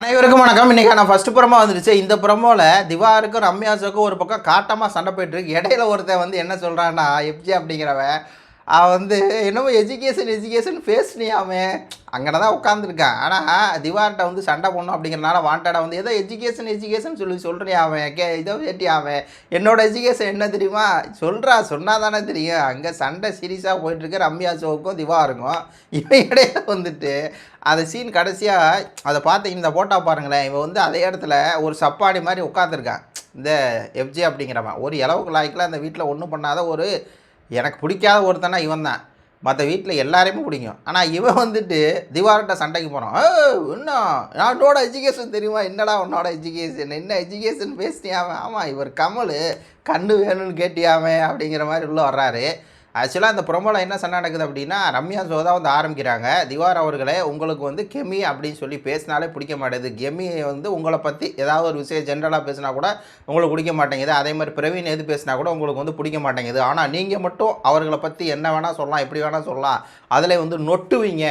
அனைவருக்கும் வணக்கம். இன்றைக்கி நான் ஃபர்ஸ்ட் ப்ரமோ வந்துருச்சு இந்த ப்ரமோவில் திவாருக்கும் ரம்யாஸுக்கும் ஒரு பக்கம் காட்டமாக சண்டை போயிட்டுருக்கு இடையில ஒருத்தன் வந்து என்ன சொல்கிறான்னா எப்ஜி அப்படிங்கிறவன் அவன் வந்து என்னமோ எஜுகேஷன் எஜுகேஷன் பேசினியாமே. அங்கே தான் உட்காந்துருக்கான் ஆனால் திவார்கிட்ட வந்து சண்டை போடணும் அப்படிங்கிறனால வாண்டடாக வந்து ஏதோ எஜுகேஷன் எஜுகேஷன் சொல்லி சொல்கிறியா அவன் கே இதோ ஏட்டி அவன் என்னோட எஜுகேஷன் என்ன தெரியுமா? சொல்கிறா சொன்னால் தானே தெரியும். அங்கே சண்டை சீரியஸாக போயிட்டுருக்கு ரம்யா சோக்கும் திவா இருக்கும் இவன் இடையில வந்துட்டு அந்த சீன் கடைசியாக அதை பார்த்து இந்த போட்டா பாருங்களேன். இவன் வந்து அதே இடத்துல ஒரு சப்பாடி மாதிரி உட்காந்துருக்கான் இந்த எஃப்ஜே அப்படிங்கிறவன். ஒரு இளவுக்கு லாய்க்கில் அந்த வீட்டில் ஒன்றும் பண்ணாத ஒரு எனக்கு பிடிக்காத ஒருத்தனா இவன் தான் மற்ற வீட்டில் எல்லாரையுமே பிடிக்கும். ஆனால் இவன் வந்துட்டு திவார்கிட்ட சண்டைக்கு போகிறான் இன்னும் என்னோட எஜுகேஷன் தெரியுமா? என்னடா உன்னோட எஜுகேஷன் என்ன எஜுகேஷன் பேசிட்டியாமே ஆமாம் இவர் கமல். கண்ணு வேணும்னு கேட்டியாமே? அப்படிங்கிற மாதிரி உள்ளே வர்றாரு. ஆக்சுவலாக இந்த ப்ரொமோவில் என்ன சண்டை நடக்குது அப்படின்னா ரம்யா சோதா வந்து ஆரம்பிக்கிறாங்க. திவார் அவர்களே உங்களுக்கு வந்து கெமி அப்படின்னு சொல்லி பேசினாலே பிடிக்க மாட்டேது கெமி வந்து உங்களை பற்றி ஏதாவது ஒரு விஷயம் ஜென்ரலாக பேசினா கூட உங்களுக்கு பிடிக்க மாட்டேங்குது. அதே மாதிரி பிரவீன் எது பேசினா கூட உங்களுக்கு வந்து பிடிக்க மாட்டேங்குது. ஆனால் நீங்கள் மட்டும் அவர்களை பற்றி என்ன வேணால் சொல்லலாம் எப்படி வேணால் சொல்லலாம். அதில் வந்து நொட்டுவீங்க.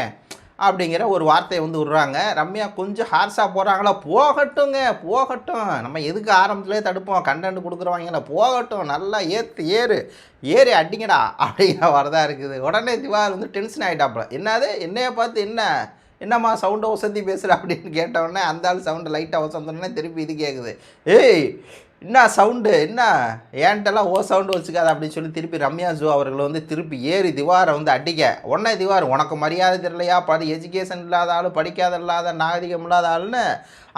அப்படிங்கிற ஒரு வார்த்தையை வந்து விடுறாங்க. ரம்யா கொஞ்சம் ஹார்ஸாக போகிறாங்களா போகட்டுங்க போகட்டும். நம்ம எதுக்கு ஆரம்பத்துலேயே தடுப்போம்? கண்டென்ட் கொடுக்குறவாங்கள போகட்டும். நல்லா ஏற்று ஏறு. ஏறி அடிங்கடா அப்படிங்கிற வரதா இருக்குது. உடனே திவார் வந்து டென்ஷன் ஆகிட்டாப்புல என்னது? என்னைய பார்த்து என்ன? என்னம்மா சவுண்டை வசந்தி பேசுகிற அப்படின்னு கேட்டவுடனே அந்த ஆள் சவுண்டு லைட்டாக வசந்தோடனே திருப்பி இது கேட்குது ஏய் என்ன சவுண்டு என்ன? ஏன்ட்டெல்லாம் ஓ சவுண்டு வச்சுக்காத அப்படின்னு சொல்லி திருப்பி ரம்யா ஜோ அவர்கள் வந்து திருப்பி ஏறி திவாரை வந்து அடிக்க. உடனே திவார் உனக்கு மரியாதை தெரியலையா? படி எஜுகேஷன் இல்லாத ஆள் படிக்காத இல்லாத நாகரிகம் இல்லாத ஆள்னு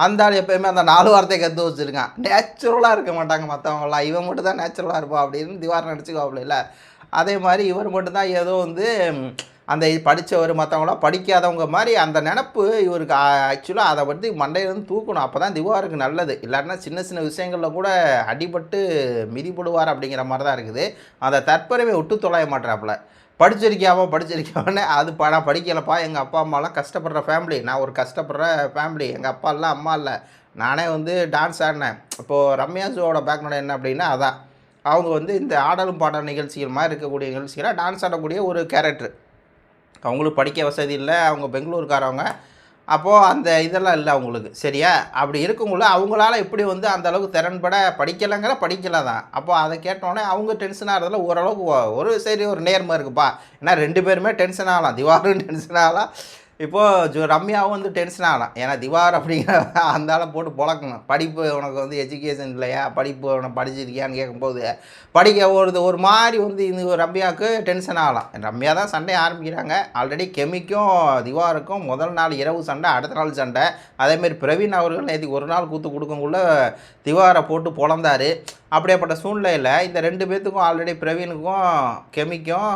அந்த ஆள் எப்பயுமே அந்த நாலு வார்த்தையை கற்று வச்சுருக்கான். நேச்சுரலாக இருக்க மாட்டாங்க மற்றவங்களாம் இவன் மட்டும் தான் நேச்சுரலாக இருப்பான் அப்படின்னு திவார் நடிச்சுக்கோப்பில்ல இல்லை. அதே மாதிரி இவர் மட்டும்தான் ஏதோ வந்து அந்த படித்தவர் மற்றவங்களாம் படிக்காதவங்க மாதிரி அந்த நினப்பு இவருக்கு ஆக்சுவலாக அதை பற்றி மண்டையிலேருந்து தூக்கணும். அப்போ தான் திவாருக்கு நல்லது. இல்லாட்டினா சின்ன சின்ன விஷயங்களில் கூட அடிபட்டு மிதிப்படுவார் அப்படிங்கிற மாதிரி தான் இருக்குது. அந்த தற்பெருமை விட்டு தொலைய மாட்டாப்புல படிச்சிருக்கியாவோ படிச்சிருக்கியாவோன்னு அது ப நான் படிக்கலப்பா. எங்கள் அப்பா அம்மாலாம் கஷ்டப்படுற ஃபேமிலி நான் ஒரு கஷ்டப்படுற ஃபேமிலி எங்கள் அப்பா இல்லை அம்மா இல்லை. நானே வந்து டான்ஸ் ஆடினேன். இப்போது ரம்யாஸோட பேக்ரவுண்ட் என்ன அப்படின்னா அதான். அவங்க வந்து இந்த ஆடலும் பாடல் நிகழ்ச்சிகள் மாதிரி இருக்கக்கூடிய நிகழ்ச்சிகளாக டான்ஸ் ஆடக்கூடிய ஒரு கேரக்டர் அவங்களுக்கு படிக்க வசதி இல்லை அவங்க பெங்களூருக்காரவங்க அப்போது அந்த இதெல்லாம் இல்லை அவங்களுக்கு. சரியா? அப்படி இருக்கும்போது அவங்களால எப்படி வந்து அந்த அளவுக்கு திறன்பட படிக்கலைங்கிற படிக்கலை தான். அப்போது அதை கேட்டோன்னே அவங்க டென்ஷன் ஆகிறதுல ஓரளவுக்கு ஒரு சரி ஒரு நேர்மை இருக்குப்பா. ஏன்னா ரெண்டு பேருமே டென்ஷன் ஆகலாம். திவாரும் டென்ஷன் ஆகலாம். இப்போது ரம்யாவும் வந்து டென்ஷன் ஆகலாம் ஏன்னா திவார் அப்படிங்கிற அந்த போட்டு பொழக்கணும். படிப்பு உனக்கு வந்து எஜுகேஷன் இல்லையா? படிப்பு உனக்கு படிச்சிருக்கியான்னு கேட்கும்போது படிக்க ஒரு ஒரு மாதிரி வந்து இந்த ரம்யாவுக்கு டென்ஷன் ஆகலாம் ரம்யா தான் சண்டை ஆரம்பிக்கிறாங்க. ஆல்ரெடி கெமிக்கும் திவாருக்கும் முதல் நாள் இரவு சண்டை அடுத்த நாள் சண்டை. அதேமாரி பிரவீன் அவர்கள் நேற்று ஒரு நாள் கூத்து கொடுக்கக்குள்ள திவாரை போட்டு பொழந்தாரு. அப்படியேப்பட்ட சூழ்நிலையில் இந்த ரெண்டு பேர்த்துக்கும் ஆல்ரெடி பிரவீனுக்கும் கெமிக்கும்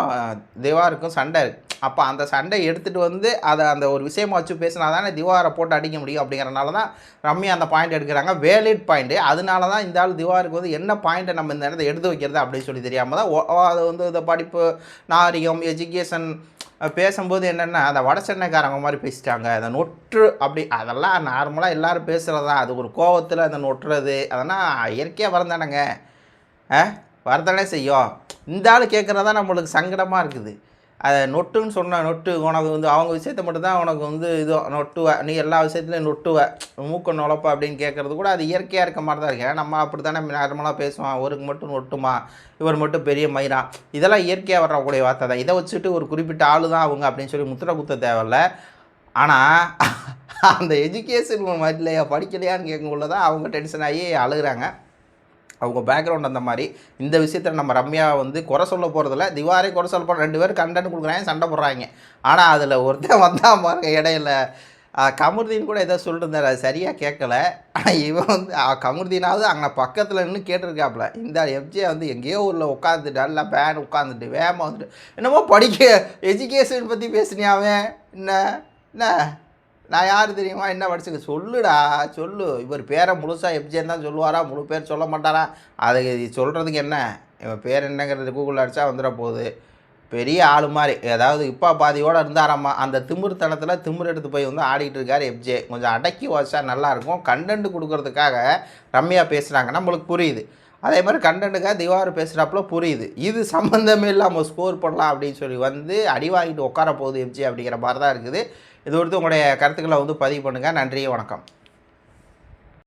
திவாருக்கும் சண்டை இருக்குது அப்போ அந்த சண்டை எடுத்துகிட்டு வந்து அதை அந்த ஒரு விஷயமா வச்சு பேசினா தானே திவாரை போட்டு அடிக்க முடியும் அப்படிங்கிறனால தான் ரம்யா அந்த பாயிண்ட் எடுக்கிறாங்க. வேலிட் பாயிண்ட்டு அதனால தான் இந்த ஆள் திவாருக்கு வந்து என்ன பாயிண்ட்டை நம்ம இந்த இடத்த எடுத்து வைக்கிறது அப்படின்னு சொல்லி தெரியாமல் தான் ஓ- ஓ, அது வந்து இந்த படிப்பு நாகரிகம் எஜுகேஷன் பேசும்போது என்னென்னா அந்த வட சென்னைக்காரங்க மாதிரி பேசிட்டாங்க. அந்த நொற்று அப்படி அதெல்லாம் நார்மலாக எல்லாரும் பேசுகிறது தான் அது ஒரு கோவத்தில் அந்த நொட்டுறது அதெல்லாம் இயற்கையாக வரந்தானங்க. ஆ வரதானே செய்யும். இந்த ஆள் கேட்குறதா நம்மளுக்கு சங்கடமாக இருக்குது. அதை நொட்டுன்னு சொன்ன நொட்டு உனக்கு வந்து அவங்க விஷயத்த மட்டும்தான் உனக்கு வந்து இது நொட்டுவ. நீ எல்லா விஷயத்துலையும் நொட்டுவ. மூக்க நுழப்ப அப்படின்னு கேட்குறது கூட அது இயற்கையாக இருக்க மாதிரி தான் இருக்கு நம்ம அப்படி தானே நார்மலாக பேசுவோம் அவருக்கு மட்டும் நொட்டுமா? இவர் மட்டும் பெரிய மயிரா? இதெல்லாம் இயற்கையாக வரக்கூடிய வார்த்தை தான். இதை வச்சுட்டு ஒரு குறிப்பிட்ட ஆளு தான் அவங்க அப்படின்னு சொல்லி முத்திரை குத்த தேவையில்ல. ஆனால் அந்த எஜுகேஷன் மாதிரிலையா படிக்கலையான்னு கேட்கும்போது தான் அவங்க டென்ஷன் ஆகி அழுகுறாங்க. அவங்க பேக்ரவுண்ட் அந்த மாதிரி. இந்த விஷயத்தில் நம்ம ரம்யா வந்து குறை சொல்ல போகிறதில்ல திவாரி குறை சொல்ல போகிற ரெண்டு பேரும் கண்டென்ட் கொடுக்குறாங்க சண்டை போடுறாங்க. ஆனால் அதில் ஒருத்தன் வந்தால் பாருங்க இடையில கமருதீன் கூட ஏதோ சொல்லிட்டு அது சரியாக கேட்கல. ஆனால் இவன் வந்து கமருதீனாவது அங்கே பக்கத்தில் நின்று கேட்டிருக்காப்புல. இந்த எஃப்ஜே வந்து எங்கேயோ ஊரில் உட்காந்துட்டு நல்லா பேன் உட்காந்துட்டு வேகமாக வந்துட்டு என்னமோ படிக்க எஜுகேஷன் பற்றி பேசுனியாவே என்ன? என்ன? நான் யார் தெரியுமா? என்ன படிச்சுக்க? சொல்லுடா சொல்லு. இவர் பேரை முழுசாக எப்ஜிஎன் தான் சொல்லுவாரா? முழு பேர் சொல்ல மாட்டாரா? அது சொல்கிறதுக்கு என்ன? இவன் பேர் என்னங்கிறது கூகுளில் அடித்தா வந்துட போகுது. பெரிய ஆள் மாதிரி. ஏதாவது இப்போ பாதியோடு இருந்தாராம்மா. அந்த திமிர்த்தனத்தில் திமிர் எடுத்து போய் வந்து ஆடிட்டு இருக்காரு எப்ஜே கொஞ்சம் அடக்கி வச்சா நல்லாயிருக்கும் கண்டென்ட் கொடுக்கறதுக்காக ரம்யா பேசுகிறாங்க நம்மளுக்கு புரியுது. அதே மாதிரி கண்டனுக்காக திவார் பேசுகிறாப்புல புரியுது. இது சம்மந்தமே இல்லாமல் ஸ்கோர் பண்ணலாம் அப்படின்னு சொல்லி வந்து அடி வாங்கிட்டு உட்கார போகுது எம்ஜி அப்படிங்கிற மாதிரி தான் இருக்குது. இது ஒருத்தர் உங்களுடைய கருத்துக்களை வந்து பதிவு பண்ணுங்கள் நன்றி வணக்கம்.